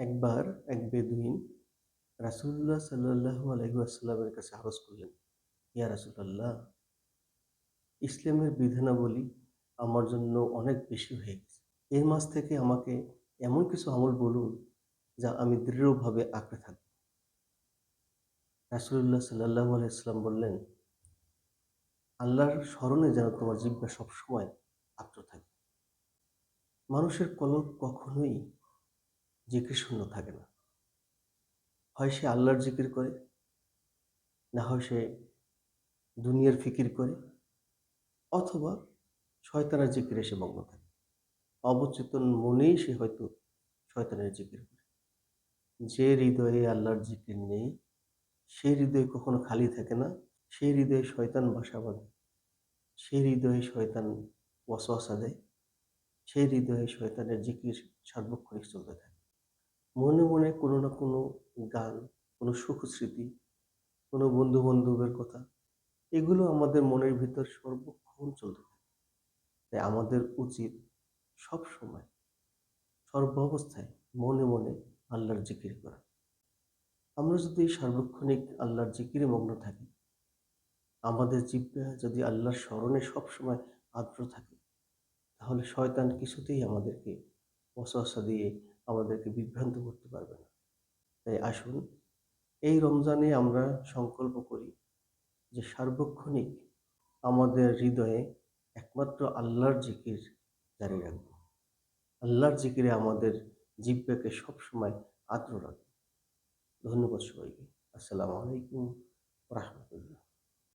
একবার এক বেদুইন রাসূলুল্লাহ সাল্লাল্লাহু আলাইহি ওয়াসাল্লামের কাছে আরজ করলেন, ইয়া রাসূলাল্লাহ, ইসলামের বিধানাবলী আমার জন্য অনেক বেশি হয়ে গেছে। এর মাঝ থেকে আমাকে এমন কিছু আমল বলুন, যা আমি দৃঢ়ভাবে আঁকড়ে থাকব। রাসূলুল্লাহ সাল্লাল্লাহু আলাইহি ওয়াসাল্লাম বললেন, আল্লাহর স্মরণে যেন তোমার জিহ্বা সবসময় আর্দ্র থাকে। মানুষের কলব কখনোই জিকির শূন্য থাকে না। হয় সে আল্লাহর জিকির করে, না হয় সে দুনিয়ার ফিকির করে, অথবা শয়তানের জিকিরে সে মগ্ন থাকে। অবচেতন মনেই সে হয়তো শয়তানের জিকির করে। যে হৃদয়ে আল্লাহর জিকির নেই, সে হৃদয় কখনো খালি থাকে না। সেই হৃদয়ে শয়তান বাসা বাঁধে। সে হৃদয়ে শয়তান ওয়াসওয়াসা দেয়। সেই হৃদয়ে শয়তানের জিকির সার্বক্ষণিক চলতে থাকে। মনে মনে কোনো না কোনো গান, কোনো সুখ স্মৃতি, কোনো বন্ধু-বান্ধবের কথা, এগুলো আমাদের মনের ভিতর সর্বক্ষণ চলতে থাকে। তাই আমাদের উচিত সবসময়, সর্ব অবস্থায় মনে মনে আল্লাহর জিকির করা। আমরা যদি সার্বক্ষণিক আল্লাহর জিকিরে মগ্ন থাকি, আমাদের জিহ্বা যদি আল্লাহর স্মরণে সবসময় আর্দ্র থাকে, তাহলে শয়তান কিছুতেই আমাদেরকে ওয়াসওয়াসা দিয়ে আমাদেরকে বিভ্রান্ত করতে পারবে না। তাই আসুন, এই রমজানে আমরা সংকল্প করি যে সার্বক্ষণিক আমাদের হৃদয়ে একমাত্র আল্লাহর জিকির জারি রাখব। আল্লাহর জিকিরে আমাদের জিহ্বাকে সবসময় আর্দ্র রাখব। ধন্যবাদ সবাইকে। আসসালামু আলাইকুম রাহমাতুল্লাহ।